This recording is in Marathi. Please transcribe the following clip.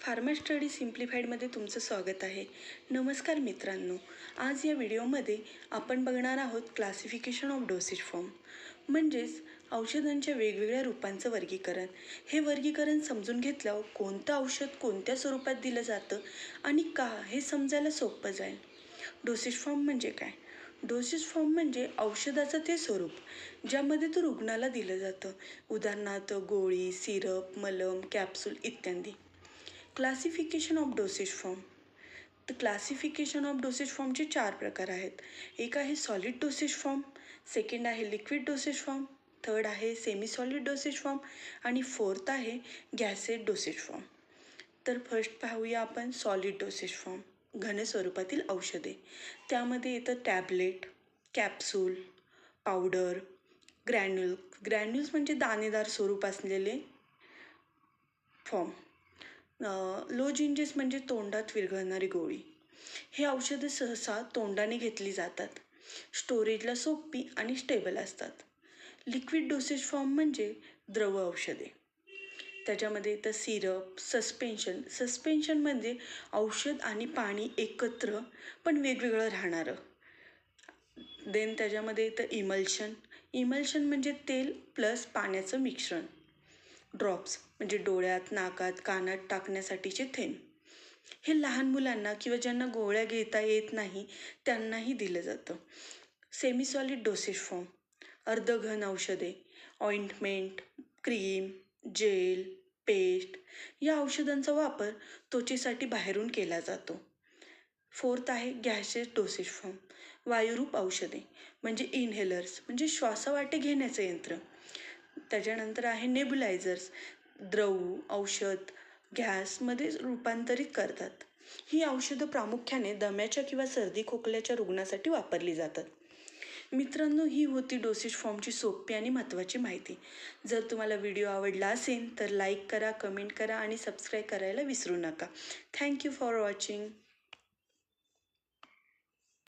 फार्मा स्टडी सिम्प्लिफाईडमध्ये तुमचं स्वागत आहे. नमस्कार मित्रांनो आज या व्हिडिओमध्ये आपण बघणार आहोत क्लासिफिकेशन ऑफ डोसेज फॉर्म म्हणजेच औषधांच्या वेगवेगळ्या रूपांचं वर्गीकरण. हे वर्गीकरण समजून घेतल्यावर कोणतं औषध कोणत्या स्वरूपात दिलं जातं आणि का हे समजायला सोपं जाईल? डोसेज फॉर्म म्हणजे काय? डोसेज फॉर्म म्हणजे औषधाचं ते स्वरूप ज्यामध्ये तो रुग्णाला दिलं जातं. उदाहरणार्थ गोळी सिरप मलम कॅप्सूल इत्यादी. क्लासिफिकेशन ऑफ डोसेज फॉर्म तर क्लासिफिकेशन ऑफ डोसेज फॉर्मचे चार प्रकार आहेत. एक आहे सॉलिड डोसेज फॉर्म सेकंड आहे लिक्विड डोसेज फॉर्म थर्ड आहे सेमी सॉलिड डोसेज फॉर्म आणि फोर्थ आहे गॅसेड डोसेज फॉर्म तर फर्स्ट पाहूया आपण सॉलिड डोसेज फॉर्म घन स्वरूपातील औषधे. त्यामध्ये येतं tablet capsule powder granule granules म्हणजे दाणेदार स्वरूप असलेले फॉर्म लोजिंजेस म्हणजे तोंडात विरघळणारी गोळी. हे औषधं सहसा तोंडाने घेतली जातात. स्टोरेजला सोपी आणि स्टेबल असतात. लिक्विड डोसेज फॉर्म म्हणजे द्रव औषधे. त्याच्यामध्ये येतं सिरप सस्पेन्शन सस्पेन्शन म्हणजे औषध आणि पाणी एकत्र पण वेगवेगळं राहणारं. देन त्याच्यामध्ये येतं इमल्शन इमल्शन म्हणजे तेल प्लस पाण्याचं मिश्रण. ड्रॉप्स म्हणजे डोळ्यात नाकात कानात टाकण्यासाठीचे थेंब. हे लहान मुलांना किंवा ज्यांना गोळ्या घेता येत नाही त्यांनाही दिलं जातं. सेमीसॉलिड डोसेज फॉर्म. अर्धघन औषधे ऑइंटमेंट क्रीम जेल पेस्ट या औषधांचा वापर त्वचेसाठी बाहेरून केला जातो. फोर्थ आहे गॅसेस डोसेज फॉर्म. वायुरूप औषधे म्हणजे इनहेलर्स म्हणजे श्वासवाटे घेण्याचं यंत्र. त्याच्यानंतर आहे नेब्युलायझर्स द्रव औषध गॅसमध्ये रूपांतरित करतात. ही औषधं प्रामुख्याने दम्याच्या किंवा सर्दी खोकल्याच्या रुग्णासाठी वापरली जातात. मित्रांनो ही होती डोसेज फॉर्मची सोपी आणि महत्त्वाची माहिती. जर तुम्हाला व्हिडिओ आवडला असेल तर लाईक करा कमेंट करा आणि सबस्क्राईब करायला विसरू नका. Thank you for watching